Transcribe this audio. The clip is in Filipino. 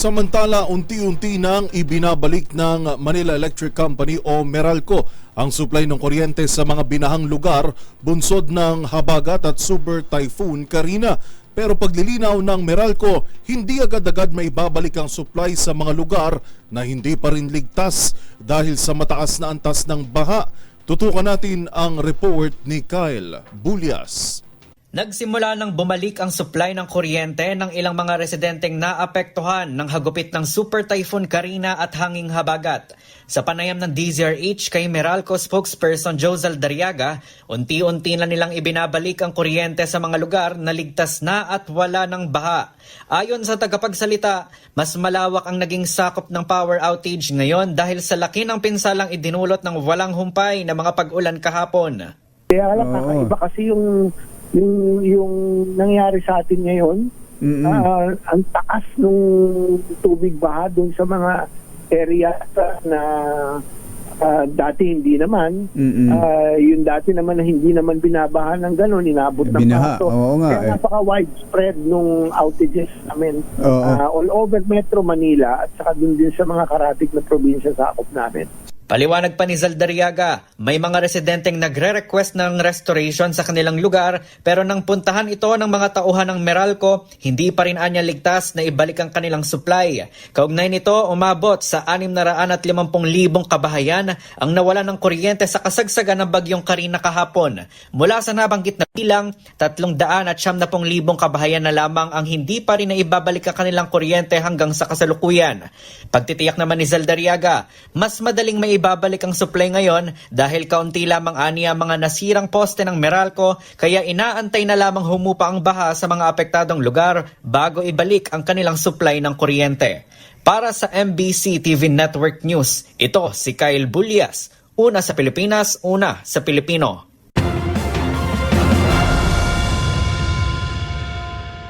Samantala, unti-unti nang ibinabalik ng Manila Electric Company o Meralco ang supply ng kuryente sa mga binahang lugar bunsod ng habagat at super typhoon Karina. Pero paglilinaw ng Meralco, hindi agad-agad maibabalik ang supply sa mga lugar na hindi pa rin ligtas dahil sa mataas na antas ng baha. Tutukan natin ang report ni Kyle Bulias. Nagsimula nang bumalik ang supply ng kuryente ng ilang mga residenteng naapektuhan ng hagupit ng Super Typhoon Karina at hanging habagat. Sa panayam ng DZRH kay Meralco spokesperson Josel Dariaga, unti-unti na nilang ibinabalik ang kuryente sa mga lugar na ligtas na at wala ng baha. Ayon sa tagapagsalita, mas malawak ang naging sakop ng power outage ngayon dahil sa laki ng pinsalang idinulot ng walang humpay na mga pag-ulan kahapon. Kaya alam, Oo. kakaiba kasi yung, yung, yung nangyari sa atin ngayon. Mm-mm. Ah, ang taas nung tubig baha doon sa mga area na ah, dati hindi naman. Mm-mm. Ah, yung dati naman na hindi naman binabahan ng gano'n, inabot ng Binaha, bato. oo nga Kaya eh. napaka-widespread nung outages namin Oo. ah, all over Metro Manila at saka dun din sa mga karatig na probinsya sa akop namin. Paliwanag pa ni Zaldariaga, may mga residenteng nagre-request ng restoration sa kanilang lugar pero nang puntahan ito ng mga tauhan ng Meralco, hindi pa rin anya ligtas na ibalik ang kanilang supply. Kaugnay nito, umabot sa 650,000 kabahayan ang nawala ng kuryente sa kasagsagan ng bagyong Karina kahapon. Mula sa nabanggit na bilang, 300 at 70,000 kabahayan na lamang ang hindi pa rin na ibabalik ang kanilang kuryente hanggang sa kasalukuyan. Pagtitiyak naman ni Zaldariaga, mas madaling maibabalik ang supply ngayon dahil kaunti lamang ani ang mga nasirang poste ng Meralco kaya inaantay na lamang humupa ang baha sa mga apektadong lugar bago ibalik ang kanilang supply ng kuryente. Para sa MBC TV Network News, ito si Kyle Bulyas, una sa Pilipinas, una sa Pilipino.